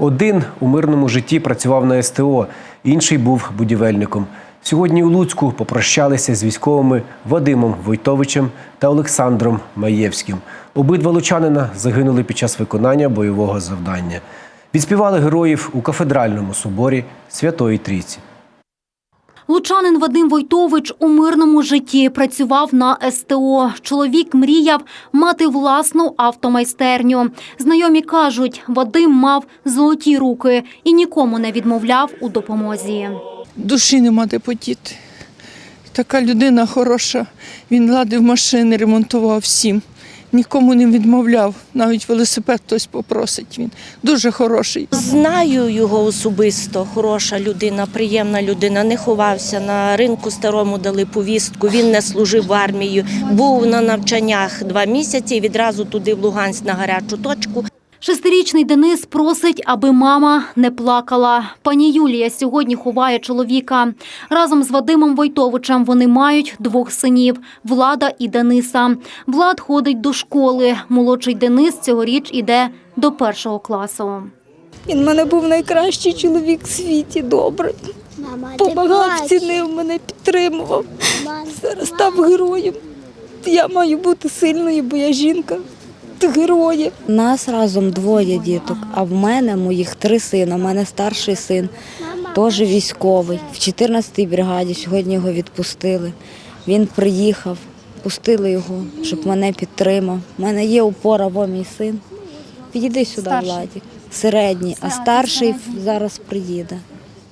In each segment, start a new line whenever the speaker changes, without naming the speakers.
Один у мирному житті працював на СТО, інший був будівельником. Сьогодні у Луцьку попрощалися з військовими Вадимом Войтовичем та Олександром Маєвським. Обидва лучанина загинули під час виконання бойового завдання. Відспівали героїв у кафедральному соборі Святої Трійці.
Лучанин Вадим Войтович у мирному житті працював на СТО. Чоловік мріяв мати власну автомайстерню. Знайомі кажуть, Вадим мав золоті руки і нікому не відмовляв у допомозі.
Душі нема де подіти. Така людина хороша. Він ладив машини, ремонтував всім. Нікому не відмовляв. Навіть велосипед хтось попросить він. Дуже хороший.
Знаю його особисто, хороша людина, приємна людина. Не ховався на ринку старому, дали повістку. Він не служив в армії. Був на навчаннях два місяці. і Відразу туди в Луганськ на гарячу точку.
Шестирічний Денис просить, аби мама не плакала. Пані Юлія сьогодні ховає чоловіка. Разом з Вадимом Войтовичем вони мають двох синів – Влада і Дениса. Влад ходить до школи. Молодший Денис цьогоріч іде до першого класу.
Він в мене був найкращий чоловік в світі, добрий. Помагав, цінив мене, підтримував. Зараз став героєм. Я маю бути сильною, бо я жінка. Герої.
Нас разом двоє діток, а в мене моїх три сина. У мене старший син теж військовий. В 14-й бригаді сьогодні його відпустили. Він приїхав, пустили його, щоб мене підтримав. У мене є опора, во мій син. Підійди сюди, Владик. Середній, а старший зараз приїде.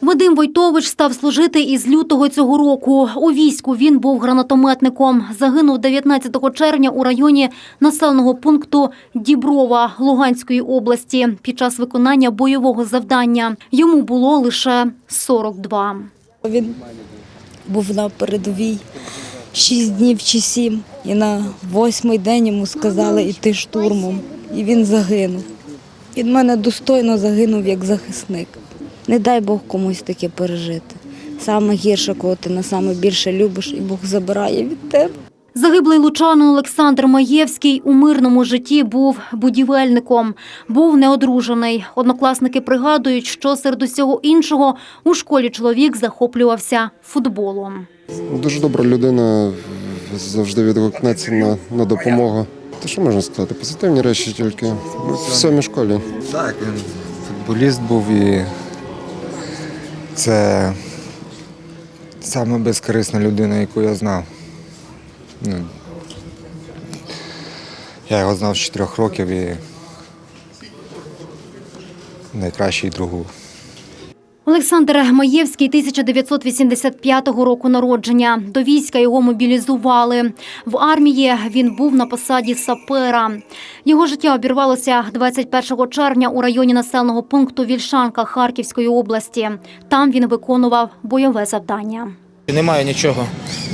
Вадим Войтович став служити із лютого цього року. У війську він був гранатометником. Загинув 19 червня у районі населеного пункту Діброва Луганської області під час виконання бойового завдання. Йому було лише 42.
Він був на передовій шість днів чи сім. І на восьмий день йому сказали йти штурмом. І він загинув. Він мене достойно загинув як захисник. Не дай Бог комусь таке пережити. Саме гірше, кого ти на саме більше любиш, і Бог забирає від тебе.
Загиблий лучанин Олександр Маєвський у мирному житті був будівельником. Був неодружений. Однокласники пригадують, що серед усього іншого у школі чоловік захоплювався футболом.
Дуже добра людина, завжди відгукнеться на, на допомогу. Та що можна сказати? Позитивні речі тільки в сьомій школі.
Так, він футболіст був і це саме безкорисна людина, яку я знав. Ну, я його знав з чотирьох років і найкращий друг.
Олександр Маєвський 1985 року народження. До війська його мобілізували. В армії він був на посаді сапера. Його життя обірвалося 21 червня у районі населеного пункту Вільшанка Харківської області. Там він виконував бойове завдання.
Немає нічого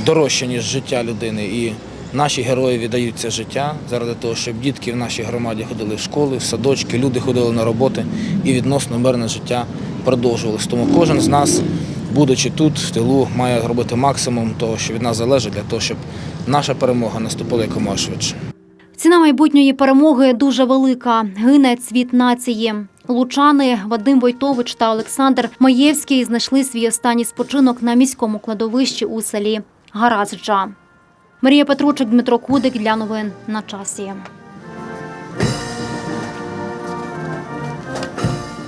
дорожче, ніж життя людини. І наші герої віддають це життя заради того, щоб дітки в нашій громаді ходили в школи, в садочки, люди ходили на роботи і відносно мирне життя продовжувалось. Тому кожен з нас, будучи тут, в тилу, має робити максимум того, що від нас залежить, для того, щоб наша перемога наступила якомога швидше.
Ціна майбутньої перемоги дуже велика. Гине цвіт нації. Лучани Вадим Войтович та Олександр Маєвський знайшли свій останній спочинок на міському кладовищі у селі Гаразджа. Марія Петручик, Дмитро Кудик для новин на часі.